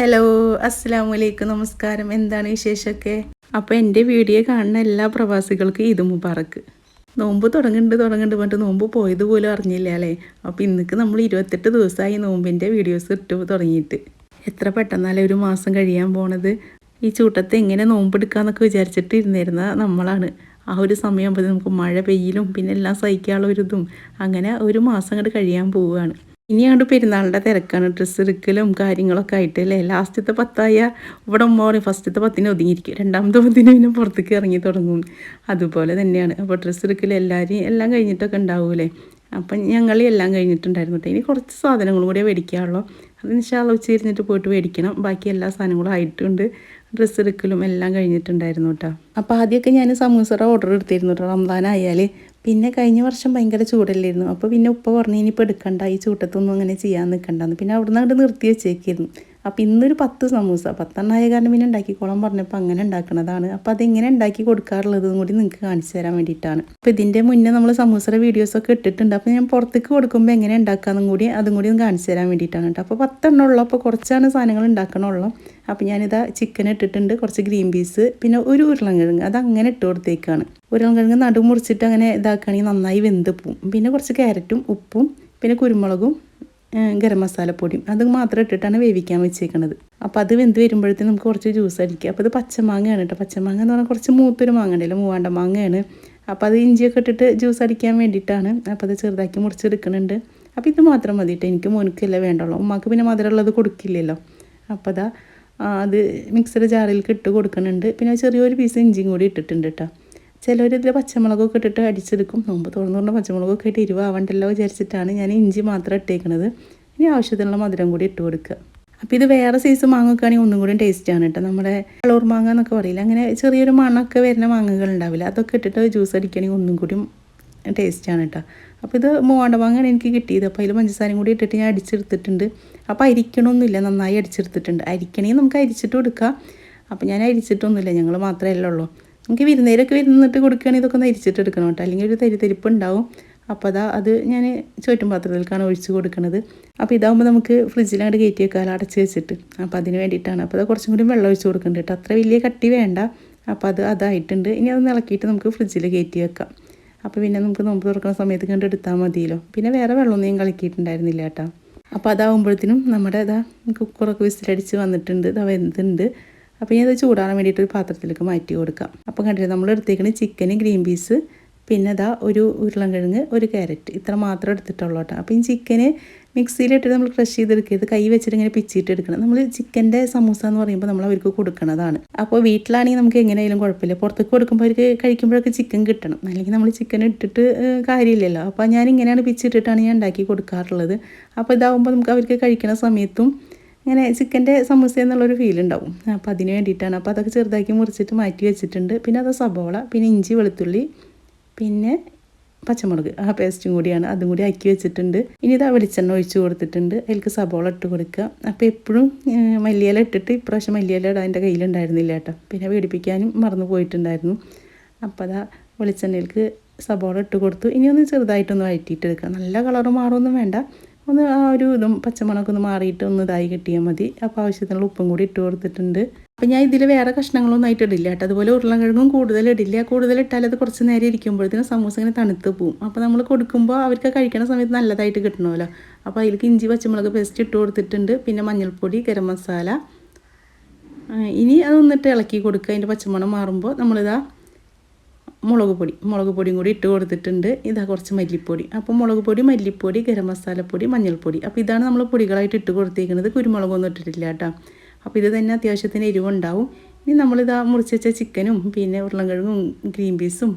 Hello അസ്സാം വലൈക്കും നമസ്കാരം. എന്താണ് വിശേഷമൊക്കെ? അപ്പോൾ എന്റെ വീഡിയോ കാണുന്ന എല്ലാ പ്രവാസികൾക്കും ഇത് മുബാറക്ക് നോമ്പ് തുടങ്ങുന്നുണ്ട് തുടങ്ങുന്നുണ്ട് പറഞ്ഞിട്ട് നോമ്പ് പോയത് പോലും അറിഞ്ഞില്ല അല്ലേ? അപ്പോൾ ഇന്നക്ക് നമ്മൾ ഇരുപത്തെട്ട് ദിവസമായി നോമ്പിന്റെ വീഡിയോസ് ഇട്ട് തുടങ്ങിയിട്ട്. എത്ര പെട്ടെന്നാലേ ഒരു മാസം കഴിയാൻ പോണത്? ഈ ചൂട്ടത്ത് എങ്ങനെ നോമ്പെടുക്കാന്നൊക്കെ വിചാരിച്ചിട്ട് ഇരുന്നിരുന്ന നമ്മളാണ്. ആ ഒരു സമയമാകുമ്പോൾ നമുക്ക് മഴ പെയ്യലും പിന്നെ എല്ലാം സഹിക്കാനുള്ള ഒരു ഇതും. അങ്ങനെ ഒരു മാസം അങ്ങോട്ട് കഴിയാൻ പോവുകയാണ്. ഇനി അങ്ങോട്ട് പെരുന്നാളിന്റെ തിരക്കാണ്. ഡ്രസ്സ് എടുക്കലും കാര്യങ്ങളൊക്കെ ആയിട്ട് അല്ലേ ലാസ്റ്റത്തെ പത്തായ ഇവിടെ ഉമ്മ പറയും ഫസ്റ്റത്തെ പത്തിന് ഒതുങ്ങിയിരിക്കും. രണ്ടാമത്തെ പത്തിന് പിന്നെ പുറത്തേക്ക് ഇറങ്ങി തുടങ്ങും. അതുപോലെ തന്നെയാണ്. അപ്പോൾ ഡ്രസ്സ് എടുക്കൽ എല്ലാവരും എല്ലാം കഴിഞ്ഞിട്ടൊക്കെ ഉണ്ടാവൂലേ അപ്പം ഞങ്ങൾ എല്ലാം കഴിഞ്ഞിട്ടുണ്ടായിരുന്നു. കേട്ടോ ഇനി കുറച്ച് സാധനങ്ങളും കൂടെ മേടിക്കാറുള്ളൂ അത് ഇൻഷാല്ല ഉച്ചിരിഞ്ഞിട്ട് പോയിട്ട് മേടിക്കണം. ബാക്കി എല്ലാ സാധനങ്ങളും ആയിട്ടുണ്ട്. ഡ്രസ്സ് എടുക്കലും എല്ലാം കഴിഞ്ഞിട്ടുണ്ടായിരുന്നു കേട്ടോ. അപ്പോൾ ആദ്യമൊക്കെ ഞാൻ സമൂസയുടെ ഓർഡർ എടുത്തിരുന്നു കേട്ടോ. റംസാനായാൽ പിന്നെ കഴിഞ്ഞ വർഷം ഭയങ്കര ചൂടല്ലായിരുന്നു. അപ്പോൾ പിന്നെ ഉപ്പ പറഞ്ഞു ഇനിയിപ്പോൾ എടുക്കണ്ട ഈ ചൂട്ടത്തൊന്നും അങ്ങനെ ചെയ്യാൻ നിൽക്കണ്ടെന്ന് പിന്നെ അവിടെ നിന്ന് അങ്ങോട്ട് നിർത്തി വെച്ചേക്കായിരുന്നു. അപ്പോൾ ഇന്നൊരു പത്ത് സമൂസ. പത്തെണ്ണമായ കാരണം പിന്നെ ഉണ്ടാക്കിക്കോളാൻ പറഞ്ഞപ്പോൾ അങ്ങനെ ഉണ്ടാക്കുന്നതാണ് അപ്പോൾ അതെങ്ങനെ ഉണ്ടാക്കി കൊടുക്കാറുള്ളതും കൂടി നിങ്ങൾക്ക് കാണിച്ചു തരാൻ വേണ്ടിയിട്ടാണ്. അപ്പോൾ ഇതിന്റെ മുന്നേ നമ്മൾ സമൂസയുടെ വീഡിയോസൊക്കെ ഇട്ടിട്ടുണ്ട്. അപ്പോൾ ഞാൻ പുറത്തേക്ക് കൊടുക്കുമ്പോൾ എങ്ങനെ ഉണ്ടാക്കാമെന്നും കൂടി അതും കൂടി ഒന്ന് കാണിച്ചു തരാൻ വേണ്ടിയിട്ടാണ് കേട്ടോ. അപ്പോൾ പത്തെണ്ണം ഉള്ളൂ. അപ്പോൾ കുറച്ചാണ് സാധനങ്ങൾ ഉണ്ടാക്കണുള്ളൂ. അപ്പോൾ ഞാനിതാ ചിക്കൻ ഇട്ടിട്ടുണ്ട്. കുറച്ച് ഗ്രീൻ പീസ് പിന്നെ ഒരു ഉരുളൻകിഴങ്ങ്. അത് അങ്ങനെ ഇട്ട് കൊടുത്തേക്കാണ്. ഉരുളൻകിഴങ്ങ് നടുമുറിച്ചിട്ട് അങ്ങനെ ഇതാക്കുകയാണെങ്കിൽ നന്നായി വെന്ത് പോവും. പിന്നെ കുറച്ച് ക്യാരറ്റും ഉപ്പും പിന്നെ കുരുമുളകും ഗരം മസാലപ്പൊടിയും അത് മാത്രം ഇട്ടിട്ടാണ് വേവിക്കാൻ വെച്ചേക്കണത്. അപ്പോൾ അത് വെന്ത് വരുമ്പോഴത്തേക്കും നമുക്ക് കുറച്ച് ജ്യൂസ് അടിക്കുക. അപ്പോൾ ഇത് പച്ചമാങ്ങയാണ് കേട്ടോ പച്ചമാങ്ങ എന്ന് പറഞ്ഞാൽ കുറച്ച് മൂത്തൊരു മാങ്ങ ഉണ്ടല്ലോ മൂവാണ്ട മാങ്ങയാണ്. അപ്പോൾ അത് ഇഞ്ചിയൊക്കെ ഇട്ടിട്ട് ജ്യൂസ് അടിക്കാൻ വേണ്ടിയിട്ടാണ് അപ്പോൾ അത് ചെറുതാക്കി മുറിച്ചെടുക്കുന്നുണ്ട് അപ്പോൾ ഇത് മാത്രം മതി കേട്ടോ എനിക്ക് മോനിക്കല്ലേ വേണ്ടുള്ളൂ. ഉമ്മാക്ക് പിന്നെ മധുരമുള്ളത് കൊടുക്കില്ലല്ലോ. അപ്പോൾ അതാ അത് മിക്സർ ജാറിലേക്ക് ഇട്ട് കൊടുക്കുന്നുണ്ട് പിന്നെ ചെറിയൊരു പീസ് ഇഞ്ചിയും കൂടി ഇട്ടിട്ടുണ്ട് കേട്ടോ ചിലവർ ഇതിൽ പച്ചമുളകൊക്കെ ഇട്ടിട്ട് അടിച്ചെടുക്കും. നോമ്പ് തുറന്നുകൊണ്ട് പച്ചമുളകൊക്കെ ഇട്ട് എരിവാവണ്ടല്ലോ വിചാരിച്ചിട്ടാണ് ഞാൻ ഇഞ്ചി മാത്രം ഇട്ടേക്കണത്. ഇനി ആവശ്യത്തിനുള്ള മധുരം കൂടി ഇട്ട് കൊടുക്കുക അപ്പോൾ ഇത് വേറെ സൈസ് മാങ്ങൊക്കെയാണെങ്കിൽ ഒന്നും കൂടി ടേസ്റ്റാണ് കേട്ടോ നമ്മുടെ കളൂർ മാങ്ങ എന്നൊക്കെ പറയില്ല? അങ്ങനെ ചെറിയൊരു മണ്ണൊക്കെ വരുന്ന മാങ്ങകൾ ഉണ്ടാവില്ല? അതൊക്കെ ഇട്ടിട്ട് ജ്യൂസ് അടിക്കുകയാണെങ്കിൽ ഒന്നും കൂടി ടേസ്റ്റാണ് കേട്ടോ അപ്പോൾ ഇത് മൂവാണ്ട മാങ്ങയാണ് എനിക്ക് കിട്ടിയത്. അപ്പോൾ അതിൽ പഞ്ചസാരയും കൂടി ഇട്ടിട്ട് ഞാൻ അടിച്ചെടുത്തിട്ടുണ്ട്. അപ്പോൾ അരിക്കണമൊന്നുമില്ല നന്നായി അടിച്ചെടുത്തിട്ടുണ്ട്. അരിക്കണമെങ്കിൽ നമുക്ക് അരിച്ചിട്ട് കൊടുക്കാം. അപ്പോൾ ഞാൻ അരിച്ചിട്ടൊന്നുമില്ല. ഞങ്ങൾ മാത്രമേ ഉള്ളൂ. നമുക്ക് വിരുന്നേരൊക്കെ വിരുന്നിട്ട് കൊടുക്കുകയാണെങ്കിൽ ഇതൊക്കെ ഒന്ന് അരിച്ചിട്ട് എടുക്കണം കേട്ടോ. അല്ലെങ്കിൽ ഒരു തരിതരിപ്പ് ഉണ്ടാവും അപ്പോൾ അതാ അത് ഞാൻ ചോറ്റും പാത്രത്തിലേക്കാണ് ഒഴിച്ച് കൊടുക്കുന്നത് അപ്പോൾ ഇതാകുമ്പോൾ നമുക്ക് ഫ്രിഡ്ജിലങ്ങോട്ട് കയറ്റി വെക്കാമല്ലോ അടച്ച് വെച്ചിട്ട്. അപ്പോൾ അതിന് വേണ്ടിയിട്ടാണ്. അപ്പോൾ അത് കുറച്ചും കൂടി വെള്ളം ഒഴിച്ച് കൊടുക്കുന്നുണ്ട് കേട്ടോ. അത്ര വലിയ കട്ടി വേണ്ട. അപ്പോൾ അത് അതായിട്ടുണ്ട്. ഇനി അത് ഇളക്കിയിട്ട് നമുക്ക് ഫ്രിഡ്ജിൽ കയറ്റി വെക്കാം. അപ്പോൾ പിന്നെ നമുക്ക് നോമ്പ് തുറക്കുന്ന സമയത്ത് കണ്ട് എടുത്താൽ മതിയല്ലോ. പിന്നെ വേറെ വെള്ളമൊന്നും ഞാൻ കളിക്കിയിട്ടുണ്ടായിരുന്നില്ല കേട്ടോ. അപ്പോൾ അതാവുമ്പോഴത്തേനും നമ്മുടെ ഇതാ കുക്കറൊക്കെ വിസിലടിച്ച് വന്നിട്ടുണ്ട്. ഇതാ വെന്തുണ്ട്. അപ്പോൾ ഇനി അത് ചൂടാറാൻ വേണ്ടിയിട്ട് ഒരു പാത്രത്തിലേക്ക് മാറ്റി കൊടുക്കാം. അപ്പോൾ കണ്ടിട്ട് നമ്മൾ എടുത്തേക്കണ ചിക്കന് ഗ്രീൻ പീസ് പിന്നെ അതാ ഒരു ഉരുളൻകിഴങ്ങ് ഒരു ക്യാരറ്റ് ഇത്ര മാത്രം എടുത്തിട്ടുള്ളൂ കേട്ടോ. അപ്പോൾ ഈ ചിക്കന് മിക്സിയിലിട്ട് നമ്മൾ ക്രഷ് ചെയ്തെടുക്കരുത് കൈ വെച്ചിട്ട് ഇങ്ങനെ പിച്ചിട്ട് എടുക്കണം. നമ്മൾ ചിക്കന്റെ സമൂസ എന്ന് പറയുമ്പോൾ നമ്മൾ അവർക്ക് കൊടുക്കുന്നതാണ് അപ്പോൾ വീട്ടിലാണെങ്കിൽ നമുക്ക് എങ്ങനെയായാലും കുഴപ്പമില്ല. പുറത്തേക്ക് കൊടുക്കുമ്പോൾ അവർക്ക് കഴിക്കുമ്പോഴൊക്കെ ചിക്കൻ കിട്ടണം. അല്ലെങ്കിൽ നമ്മൾ ചിക്കൻ ഇട്ടിട്ട് കാര്യമില്ലല്ലോ. അപ്പോൾ ഞാൻ ഇങ്ങനെയാണ് പിച്ചിട്ടിട്ടാണ് ഞാൻ ഉണ്ടാക്കി കൊടുക്കാറുള്ളത്. അപ്പോൾ ഇതാവുമ്പോൾ നമുക്ക് അവർക്ക് കഴിക്കുന്ന സമയത്തും ഇങ്ങനെ ചിക്കന്റെ സമൂസ എന്നുള്ളൊരു ഫീൽ ഉണ്ടാവും അപ്പോൾ അതിന് വേണ്ടിയിട്ടാണ്. അപ്പോൾ അതൊക്കെ ചെറുതാക്കി മുറിച്ചിട്ട് മാറ്റി വെച്ചിട്ടുണ്ട്. പിന്നെ അത് സബോള പിന്നെ ഇഞ്ചി വെളുത്തുള്ളി പിന്നെ പച്ചമുളക്. ആ പേസ്റ്റും കൂടിയാണ്. അതും കൂടി ആക്കി വെച്ചിട്ടുണ്ട്. ഇനി ഇതാ വെളിച്ചെണ്ണ ഒഴിച്ച് കൊടുത്തിട്ടുണ്ട്. അതിലേക്ക് സബോള ഇട്ട് കൊടുക്കുക. അപ്പോൾ എപ്പോഴും മല്ലിയില ഇട്ടിട്ട് ഇപ്രാവശ്യം മല്ലിയില ഇടാൻ എന്റെ കയ്യിലുണ്ടായിരുന്നില്ല കേട്ടോ. പിന്നെ വേടിപ്പിക്കാനും മറന്നു പോയിട്ടുണ്ടായിരുന്നു. അപ്പോൾ അതാ വെളിച്ചെണ്ണയിലേക്ക് സബോള ഇട്ട് കൊടുത്തു. ഇനി ഒന്ന് ചെറുതായിട്ടൊന്ന് വഴറ്റിയിട്ട് എടുക്കുക നല്ല കളർ മാറൊന്നും വേണ്ട. ഒന്ന് ആ ഒരു ഇതും പച്ചമുളകൊക്കെ ഒന്ന് മാറിയിട്ട് ഒന്ന് ഇതായി കിട്ടിയാൽ മതി. അപ്പോൾ ആവശ്യത്തിനുള്ള ഉപ്പും കൂടി ഇട്ട് കൊടുത്തിട്ടുണ്ട്. അപ്പോൾ ഞാൻ ഇതിൽ വേറെ കഷ്ണങ്ങളൊന്നും ആയിട്ട് ഇടില്ല കേട്ടോ. അതുപോലെ ഉരുളക്കിഴങ്ങും കൂടുതൽ ഇടില്ല. കൂടുതൽ ഇട്ടാൽ അത് കുറച്ച് നേരം ഇരിക്കുമ്പോഴത്തേനും സമൂസ ഇങ്ങനെ തണുത്ത് പോവും. അപ്പോൾ നമ്മൾ കൊടുക്കുമ്പോൾ അവർക്ക് കഴിക്കണ സമയത്ത് നല്ലതായിട്ട് കിട്ടണമല്ലോ. അപ്പോൾ അതിലേക്ക് ഇഞ്ചി പച്ചമുളക് പേസ്റ്റ് ഇട്ട് കൊടുത്തിട്ടുണ്ട്. പിന്നെ മഞ്ഞൾപ്പൊടി ഗരം മസാല. ഇനി അതൊന്നിട്ട് ഇളക്കി കൊടുക്കുക. അതിന്റെ പച്ചമുളക് മാറുമ്പോൾ നമ്മളിതാ മുളക് പൊടി. മുളക് പൊടിയും കൂടി ഇട്ട് കൊടുത്തിട്ടുണ്ട്. ഇതാ കുറച്ച് മല്ലിപ്പൊടി. അപ്പോൾ മുളക് പൊടി മല്ലിപ്പൊടി ഗരം മസാലപ്പൊടി മഞ്ഞൾപ്പൊടി. അപ്പോൾ ഇതാണ് നമ്മൾ പൊടികളായിട്ട് ഇട്ട് കൊടുത്തേക്കുന്നത് കുരുമുളകൊന്നും ഇട്ടിട്ടില്ല കേട്ടോ. അപ്പോൾ ഇത് തന്നെ അത്യാവശ്യത്തിന് എരിവുണ്ടാവും. ഇനി നമ്മളിതാ മുറിച്ച് വെച്ച ചിക്കനും പിന്നെ ഉരുളൻകിഴങ്ങും ഗ്രീൻ പീസും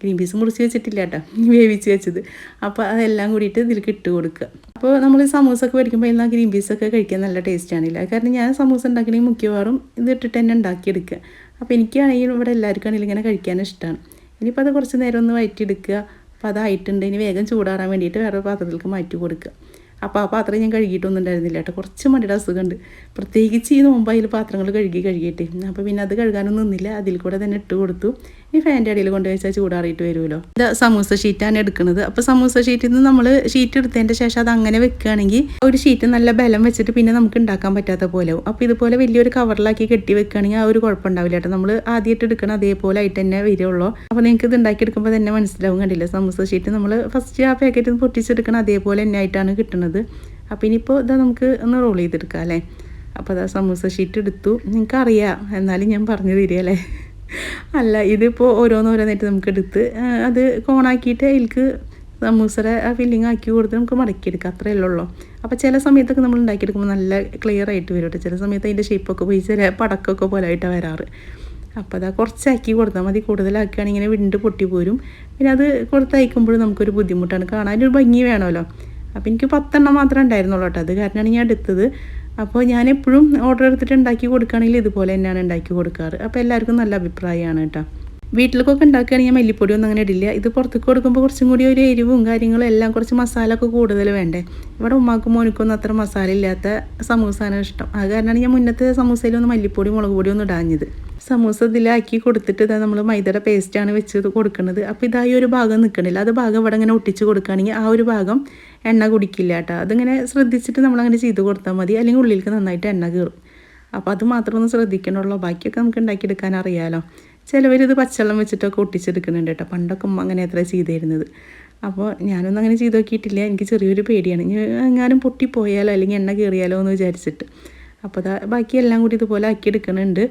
ഗ്രീൻ പീസ് മുറിച്ച് വെച്ചിട്ടില്ല കേട്ടോ. വേവിച്ച് വെച്ചത്. അപ്പോൾ അതെല്ലാം കൂടിയിട്ട് ഇതിലേക്ക് ഇട്ട് കൊടുക്കുക. അപ്പോൾ നമ്മൾ സമൂസൊക്കെ മേടിക്കുമ്പോൾ എല്ലാം ഗ്രീൻ പീസൊക്കെ കഴിക്കാൻ നല്ല ടേസ്റ്റ് ടേസ്റ്റാണില്ല കാരണം ഞാൻ സമൂസ ഉണ്ടാക്കണമെങ്കിൽ മിക്കവാറും ഇത് ഇട്ടിട്ട് തന്നെ ഉണ്ടാക്കിയെടുക്കുക. അപ്പോൾ എനിക്കാണെങ്കിലും ഇവിടെ എല്ലാവർക്കും ആണെങ്കിലും ഇങ്ങനെ കഴിക്കാൻ ഇഷ്ടമാണ് ഇനിയിപ്പോൾ അത് കുറച്ച് നേരം ഒന്ന് വയറ്റിയെടുക്കുക. അപ്പോൾ അതായിട്ടുണ്ട് ഇനി വേഗം ചൂടാറാൻ വേണ്ടിയിട്ട് വേറെ പാത്രത്തിലേക്ക് മാറ്റി കൊടുക്കുക. അപ്പോൾ ആ പാത്രം ഞാൻ കഴുകിയിട്ടൊന്നും ഉണ്ടായിരുന്നില്ല കേട്ടോ. കുറച്ച് മടിയുടെ അസുഖമുണ്ട്. പ്രത്യേകിച്ച് ഈ നോമ്പ് അതിൽ പാത്രങ്ങൾ കഴുകി കഴുകിയിട്ട്. അപ്പോൾ പിന്നെ അത് കഴുകാനൊന്നും നിന്നില്ല. അതിൽ കൂടെ തന്നെ ഇട്ട് കൊടുത്തു. ഈ ഫാന്റെ അടിയിൽ കൊണ്ട് വെച്ചാൽ ചൂടാറിയിട്ട് വരുമല്ലോ. ഇത് സമൂസ ഷീറ്റാണ് എടുക്കുന്നത്. അപ്പോൾ സമൂസ ഷീറ്റിൽ നിന്ന് നമ്മൾ ഷീറ്റ് എടുത്തതിന്റെ ശേഷം അത് അങ്ങനെ വെക്കുകയാണെങ്കിൽ ഒരു ഷീറ്റ് നല്ല ബലം വെച്ചിട്ട് പിന്നെ നമുക്ക് ഉണ്ടാക്കാൻ പറ്റാത്ത പോലെ അപ്പോൾ ഇതുപോലെ വലിയൊരു കവറിലാക്കി കെട്ടി വെക്കുകയാണെങ്കിൽ ആ ഒരു കുഴപ്പമുണ്ടാവില്ല കേട്ടോ. നമ്മൾ ആദ്യമായിട്ട് എടുക്കണം അതേപോലെ ആയിട്ട് തന്നെ വരുള്ളൂ. അപ്പോൾ നിങ്ങൾക്ക് ഇത് ഉണ്ടാക്കിയെടുക്കുമ്പോൾ തന്നെ മനസ്സിലാവും കണ്ടില്ല? സമൂസ ഷീറ്റ് നമ്മൾ ഫസ്റ്റ് ആ പാക്കറ്റിൽ പൊട്ടിച്ചെടുക്കണം അതേപോലെ തന്നെ ആയിട്ടാണ് കിട്ടുന്നത് അപ്പോൾ ഇനിയിപ്പോൾ ഇതാ നമുക്ക് ഒന്ന് റോൾ ചെയ്തെടുക്കാം അല്ലേ? അപ്പോൾ അതാ സമൂസ ഷീറ്റ് എടുത്തു. നിങ്ങൾക്കറിയാം. എന്നാലും ഞാൻ പറഞ്ഞു തരികയല്ലേ? അല്ല ഇതിപ്പോൾ ഓരോന്നോരോന്നായിട്ട് നമുക്ക് എടുത്ത് അത് കോണാക്കിയിട്ട് അതിലേക്ക് സമൂസയുടെ ആ ഫില്ലിങ് ആക്കി കൊടുത്ത് നമുക്ക് മടക്കിയെടുക്കാം അത്രയേ ഉള്ളൂ. അപ്പോൾ ചില സമയത്തൊക്കെ നമ്മൾ ഉണ്ടാക്കിയെടുക്കുമ്പോൾ നല്ല ക്ലിയർ ആയിട്ട് വരും കേട്ടോ ചില സമയത്ത് അതിന്റെ ഷേപ്പൊക്കെ പോയി ചില പടക്കമൊക്കെ പോലെ ആയിട്ടാണ് വരാറ്. അപ്പോൾ അതാ കുറച്ചാക്കി കൊടുത്താൽ മതി. കൂടുതലാക്കുകയാണെങ്കിൽ ഇങ്ങനെ വിണ്ട് പൊട്ടി പോരും. പിന്നെ അത് കൊടുത്തയക്കുമ്പോഴും നമുക്കൊരു ബുദ്ധിമുട്ടാണ്. കാണാനൊരു ഭംഗി വേണമല്ലോ. അപ്പോൾ എനിക്ക് പത്തെണ്ണം മാത്രമേ ഉണ്ടായിരുന്നുള്ളൂ കേട്ടോ അത് കാരണമാണ് ഞാൻ എടുത്തത്. അപ്പോൾ ഞാൻ എപ്പോഴും ഓർഡർ എടുത്തിട്ട് ഉണ്ടാക്കി കൊടുക്കുകയാണെങ്കിൽ ഇതുപോലെ തന്നെയാണ് ഉണ്ടാക്കി കൊടുക്കാറ്. അപ്പോൾ എല്ലാവർക്കും നല്ല അഭിപ്രായമാണ് കേട്ടോ. വീട്ടിലേക്കൊക്കെ ഉണ്ടാക്കുകയാണെങ്കിൽ ഞാൻ മല്ലിപ്പൊടിയൊന്നും അങ്ങനെ ഇടില്ല. ഇത് പുറത്തേക്ക് കൊടുക്കുമ്പോൾ കുറച്ചും കൂടി ഒരു എരിവും കാര്യങ്ങളും എല്ലാം കുറച്ച് മസാല ഒക്കെ കൂടുതൽ വേണ്ടേ. ഇവിടെ ഉമ്മാക്കും മോനിക്കൊന്നും അത്ര മസാല ഇല്ലാത്ത സമൂസാണ് ഇഷ്ടം. അത് കാരണമാണ് ഞാൻ മുന്നത്തെ സമൂസയിലൊന്നും മല്ലിപ്പൊടി മുളക് പൊടി ഒന്നും ഇടാഞ്ഞത്. സമൂസ ഇതിലാക്കി കൊടുത്തിട്ട് ഇതാ നമ്മൾ മൈദയുടെ പേസ്റ്റാണ് വെച്ച് കൊടുക്കുന്നത് അപ്പോൾ ഇതായി ഒരു ഭാഗം നിൽക്കണില്ല അത് ഭാഗം ഇവിടെ ഇങ്ങനെ ഒട്ടിച്ച് കൊടുക്കുകയാണെങ്കിൽ ആ ഒരു ഭാഗം എണ്ണ കുടിക്കില്ല കേട്ടോ. അതിങ്ങനെ ശ്രദ്ധിച്ചിട്ട് നമ്മളങ്ങനെ ചെയ്ത് കൊടുത്താൽ മതി. അല്ലെങ്കിൽ ഉള്ളിലേക്ക് നന്നായിട്ട് എണ്ണ കയറും അപ്പോൾ അത് മാത്രം ഒന്ന് ശ്രദ്ധിക്കണുള്ളൂ. ബാക്കിയൊക്കെ നമുക്ക് ഉണ്ടാക്കിയെടുക്കാൻ അറിയാലോ. ചിലവരിത് പച്ചവെള്ളം വെച്ചിട്ടൊക്കെ ഒട്ടിച്ചെടുക്കുന്നുണ്ട് കേട്ടോ. പണ്ടൊക്കെ അങ്ങനെ അത്ര ചെയ്തിരുന്നത്. അപ്പോൾ ഞാനൊന്നും അങ്ങനെ ചെയ്ത് നോക്കിയിട്ടില്ല. എനിക്ക് ചെറിയൊരു പേടിയാണ്. ഇനി എങ്ങാനും പൊട്ടിപ്പോയാലോ അല്ലെങ്കിൽ എണ്ണ കയറിയാലോ എന്ന് വിചാരിച്ചിട്ട്. അപ്പോൾ ബാക്കി എല്ലാം കൂടി ഇതുപോലെ ആക്കി എടുക്കുന്നുണ്ട്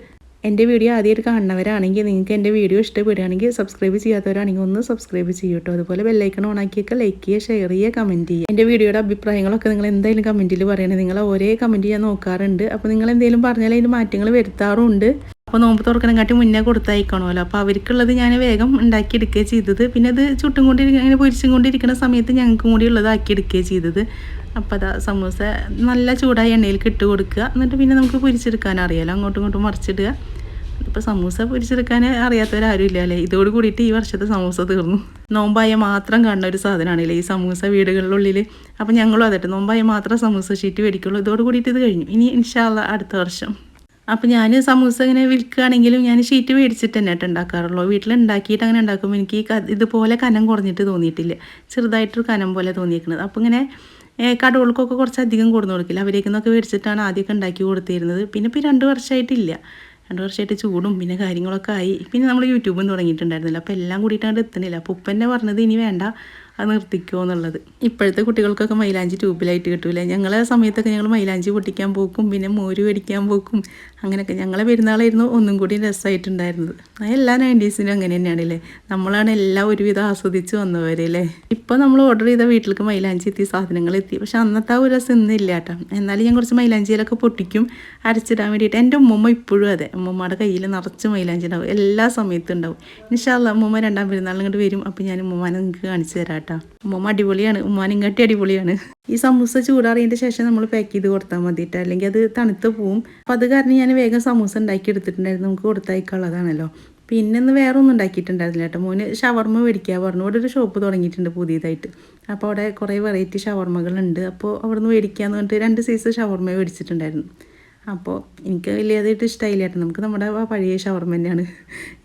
എന്റെ വീഡിയോ ആദ്യമായിട്ട് കാണുന്നവരാണെങ്കിൽ നിങ്ങൾക്ക് എന്റെ വീഡിയോ ഇഷ്ടപ്പെടുകയാണെങ്കിൽ സബ്സ്ക്രൈബ് ചെയ്യാത്തവരാണെങ്കിൽ ഒന്ന് സബ്സ്ക്രൈബ് ചെയ്യൂ കേട്ടോ അതുപോലെ ബെല്ലൈക്കൺ ഓണാക്കിയൊക്കെ ലൈക്ക് ചെയ്യുക ഷെയർ ചെയ്യുക കമന്റ് ചെയ്യുക. എന്റെ വീഡിയോയുടെ അഭിപ്രായങ്ങളൊക്കെ നിങ്ങൾ എന്തായാലും കമന്റിൽ പറയണേ. നിങ്ങൾ ഒരേ കമന്റ് ഞാൻ നോക്കാറുണ്ട്. അപ്പോൾ നിങ്ങൾ എന്തെങ്കിലും പറഞ്ഞാൽ അതിന് മാറ്റങ്ങൾ വരുത്താറുണ്ട്. അപ്പോൾ നോമ്പ് തുറക്കണം കാട്ടി മുന്നേ കൊടുത്തയക്കണമല്ലോ. അപ്പോൾ അവർക്കുള്ളത് ഞാൻ വേഗം ഉണ്ടാക്കിയെടുക്കുകയാണ് ചെയ്തത്. പിന്നെ അത് ചുട്ടും കൊണ്ടിരിക്കുന്ന ഇങ്ങനെ പൊരിച്ചും കൊണ്ടിരിക്കുന്ന സമയത്ത് ഞങ്ങൾക്കും കൂടി ഉള്ളത് ആക്കിയെടുക്കുകയാണ് ചെയ്തത്. അപ്പോൾ അതാ സമൂസ നല്ല ചൂടായ എണ്ണയിലേക്ക് ഇട്ട് കൊടുക്കുക. എന്നിട്ട് പിന്നെ നമുക്ക് പൊരിച്ചെടുക്കാൻ അറിയാലോ. അങ്ങോട്ടും ഇങ്ങോട്ടും മറിച്ചിടുക. ഇപ്പോൾ സമൂസ പൊരിച്ചെടുക്കാൻ അറിയാത്തവരാരും ഇല്ല അല്ലേ ഇതോട് കൂടിയിട്ട് ഈ വർഷത്തെ സമൂസ തീർന്നു. നോമ്പായ മാത്രം കാണുന്ന ഒരു സാധനമാണല്ലേ ഈ സമൂസ വീടുകളിലുള്ളിൽ അപ്പോൾ ഞങ്ങളും അതെ നോമ്പായ മാത്രം സമൂസ ഷീറ്റ് മേടിക്കുള്ളൂ. ഇതോട് കൂടിയിട്ട് ഇത് കഴിഞ്ഞു. ഇനി ഇൻഷാല്ല അടുത്ത വർഷം. അപ്പോൾ ഞാൻ സമൂസ ഇങ്ങനെ വിൽക്കുകയാണെങ്കിലും ഞാൻ ഷീറ്റ് മേടിച്ചിട്ട് തന്നെ ഉണ്ടാക്കാറുള്ളൂ വീട്ടിൽ ഉണ്ടാക്കിയിട്ട് അങ്ങനെ ഉണ്ടാക്കുമ്പോൾ എനിക്ക് ഇതുപോലെ കനം കുറഞ്ഞിട്ട് തോന്നിയിട്ടില്ല. ചെറുതായിട്ടൊരു കനം പോലെ തോന്നിയിരിക്കുന്നത് അപ്പോൾ ഇങ്ങനെ കടകൾക്കൊക്കെ കുറച്ച് അധികം കൊടുന്നു കൊടുക്കില്ല. അവരേക്ക് നിന്നൊക്കെ മേടിച്ചിട്ടാണ് ആദ്യമൊക്കെ ഉണ്ടാക്കി കൊടുത്തിരുന്നത്. പിന്നെ ഇപ്പോൾ രണ്ട് വർഷമായിട്ടില്ല രണ്ട് വർഷമായിട്ട് ചൂടും പിന്നെ കാര്യങ്ങളൊക്കെ ആയി. പിന്നെ നമ്മൾ യൂട്യൂബും തുടങ്ങിയിട്ടുണ്ടായിരുന്നില്ല. അപ്പോൾ എല്ലാം കൂടിയിട്ടാണ് എത്തുന്നില്ല അപ്പോൾ ഉപ്പന്നെ പറഞ്ഞത് ഇനി വേണ്ട. അത് നിർത്തിക്കുമോ എന്നുള്ളത്. ഇപ്പോഴത്തെ കുട്ടികൾക്കൊക്കെ മൈലാഞ്ചി ട്യൂബിലായിട്ട് കിട്ടൂല? ഞങ്ങളെ സമയത്തൊക്കെ ഞങ്ങൾ മൈലാഞ്ചി പൊട്ടിക്കാൻ പോക്കും പിന്നെ മോര് മേടിക്കാൻ പോക്കും അങ്ങനെയൊക്കെ. ഞങ്ങളെ പെരുന്നാളായിരുന്നു ഒന്നും കൂടി രസമായിട്ടുണ്ടായിരുന്നത് എല്ലാ നയന്റീസിനും അങ്ങനെ തന്നെയാണ് തന്നെയാണല്ലേ നമ്മളാണ് എല്ലാം ഒരുവിധം ആസ്വദിച്ച് വന്നവരല്ലേ ഇപ്പോൾ നമ്മൾ ഓർഡർ ചെയ്ത വീട്ടിലേക്ക് മൈലാഞ്ചി എത്തി സാധനങ്ങൾ എത്തി. പക്ഷെ അന്നത്തെ ഒരു രസം ഇന്നില്ല കേട്ടോ. എന്നാലും ഞാൻ കുറച്ച് മൈലാഞ്ചിയിലൊക്കെ പൊട്ടിക്കും അരച്ചിടാൻ വേണ്ടിയിട്ട്. എന്റെ ഉമ്മമ്മ ഇപ്പോഴും അതെ. ഉമ്മമ്മയുടെ കയ്യിൽ നിറച്ച് മൈലാഞ്ചി ഉണ്ടാവും. എല്ലാ സമയത്തും ഉണ്ടാവും. ഇൻഷാല്ല ഉമ്മമ്മ രണ്ടാം പെരുന്നാളിൽ ഇങ്ങോട്ട് വരും. അപ്പോൾ ഞാൻ ഉമ്മമാനെ നിങ്ങൾക്ക് കാണിച്ചു തരാം കേട്ടോ. ഉമ്മമ്മ അടിപൊളിയാണ്. ഉമ്മാൻ ഇങ്ങോട്ടി അടിപൊളിയാണ്. ഈ സമൂസ ചൂടാറിയതിന്റെ ശേഷം നമ്മൾ പാക്ക് ചെയ്ത് കൊടുത്താൽ മതിയിട്ട് അല്ലെങ്കിൽ അത് തണുത്ത് പോവും. അപ്പോൾ അത് കാരണം ഞാൻ വേഗം സമൂസ ഉണ്ടാക്കി എടുത്തിട്ടുണ്ടായിരുന്നു. നമുക്ക് കൊടുത്തയക്കാനുള്ളതാണല്ലോ. പിന്നെ ഇന്ന് വേറെ ഒന്നും ഉണ്ടാക്കിയിട്ടുണ്ടായിരുന്നില്ല കേട്ടോ. മോന് ഷവർമ്മ മേടിക്കുക പറഞ്ഞു. ഇവിടെ ഒരു ഷോപ്പ് തുടങ്ങിയിട്ടുണ്ട് പുതിയതായിട്ട്. അപ്പോൾ അവിടെ കുറേ വെറൈറ്റി ഷവർമ്മകളുണ്ട് അപ്പോൾ അവിടെ നിന്ന് മേടിക്കാന്ന് പറഞ്ഞിട്ട് രണ്ട് സൈസ് ഷവർമ്മ മേടിച്ചിട്ടുണ്ടായിരുന്നു. അപ്പോൾ എനിക്ക് വലിയതായിട്ട് ഇഷ്ടമായില്ല കേട്ടോ. നമുക്ക് നമ്മുടെ ആ പഴയ ഷവർമ്മ തന്നെയാണ്.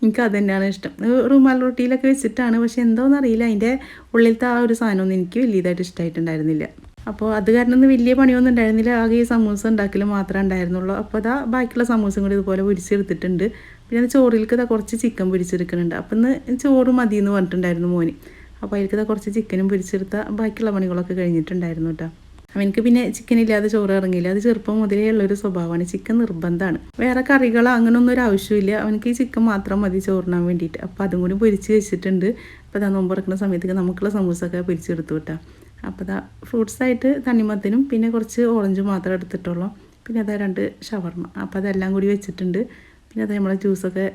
എനിക്ക് അത് തന്നെയാണ് ഇഷ്ടം റുമാൽ റൊട്ടിയിലൊക്കെ വെച്ചിട്ടാണ് പക്ഷെ എന്തോന്ന് അറിയില്ല. അതിന്റെ ഉള്ളിലത്തെ ആ ഒരു സാധനമൊന്നും എനിക്ക് വലിയതായിട്ട് ഇഷ്ടമായിട്ടുണ്ടായിരുന്നില്ല അപ്പോൾ അത് കാരണം ഒന്നും വലിയ പണിയൊന്നും ഉണ്ടായിരുന്നില്ല. ആകെ ഈ സമൂസ ഉണ്ടാക്കൽ മാത്രമേ ഉണ്ടായിരുന്നുള്ളൂ. അപ്പോൾ അതാ ബാക്കിയുള്ള സമൂസം കൂടി ഇതുപോലെ പൊരിച്ചെടുത്തിട്ടുണ്ട്. പിന്നെ ചോറിലേക്ക് ഇതാ കുറച്ച് ചിക്കൻ പൊരിച്ചെടുക്കുന്നുണ്ട് അപ്പം ഇന്ന് ചോറ് മതി എന്ന് പറഞ്ഞിട്ടുണ്ടായിരുന്നു മോന്. അപ്പോൾ അതിലേക്ക് ഇതാ കുറച്ച് ചിക്കനും പൊരിച്ചെടുത്ത ബാക്കിയുള്ള പണികളൊക്കെ കഴിഞ്ഞിട്ടുണ്ടായിരുന്നു കേട്ടോ. അവനക്ക് പിന്നെ ചിക്കൻ ഇല്ലാതെ ചോറ് ഇറങ്ങില്ല അത് ചെറുപ്പം മുതലേ ഉള്ള ഒരു സ്വഭാവമാണ്. ചിക്കൻ നിർബന്ധമാണ്. വേറെ കറികളോ അങ്ങനൊന്നും ഒരു ആവശ്യമില്ല അവനക്ക് ഈ ചിക്കൻ മാത്രം മതി ചോറിനാൻ വേണ്ടിയിട്ട്. അപ്പോൾ അതും കൂടി പൊരിച്ച് വെച്ചിട്ടുണ്ട്. അപ്പോൾ അതാ നോമ്പ് സമയത്തേക്ക് നമുക്കുള്ള സമൂസൊക്കെ പൊരിച്ചെടുത്തു കിട്ടാം. അപ്പോൾ അതാ ഫ്രൂട്ട്സായിട്ട് തണ്ണിമത്തനും പിന്നെ കുറച്ച് ഓറഞ്ചും മാത്രം എടുത്തിട്ടുള്ളൂ. പിന്നെ അതാ രണ്ട് ഷവർമ്മ അപ്പോൾ അതെല്ലാം കൂടി വെച്ചിട്ടുണ്ട്. പിന്നെ അത് നമ്മളെ ജ്യൂസൊക്കെ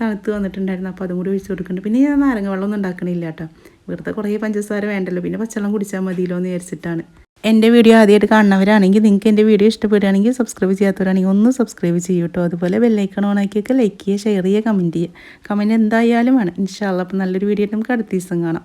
തണുത്ത് വന്നിട്ടുണ്ടായിരുന്നു. അപ്പോൾ അതും കൂടി ഒഴിച്ച് കൊടുക്കുന്നുണ്ട്. പിന്നെ ഞാൻ നാരങ്ങ വെള്ളമൊന്നും ഉണ്ടാക്കണില്ല കേട്ടോ. വെറുതെ കുറേ പഞ്ചസാര വേണ്ടല്ലോ. പിന്നെ പച്ചവെള്ളം കുടിച്ചാൽ മതിയല്ലോ എന്ന് വിചാരിച്ചിട്ടാണ്. എന്റെ വീഡിയോ ആദ്യമായിട്ട് കാണുന്നവരാണെങ്കിൽ നിങ്ങൾക്ക് എന്റെ വീഡിയോ ഇഷ്ടപ്പെടുകയാണെങ്കിൽ സബ്സ്ക്രൈബ് ചെയ്യാത്തവരാണെങ്കിൽ ഒന്ന് സബ്സ്ക്രൈബ് ചെയ്യൂ കേട്ടോ അതുപോലെ ബെല്ലൈക്കൺ ഓണാക്കിയൊക്കെ ലൈക്ക് ചെയ്യുക ഷെയർ ചെയ്യുക കമന്റ് ചെയ്യുക. കമന്റ് എന്തായാലും വേണം. ഇൻഷാല്ല അപ്പം നല്ലൊരു വീഡിയോ നമുക്ക് അടുത്ത ദിവസം കാണാം.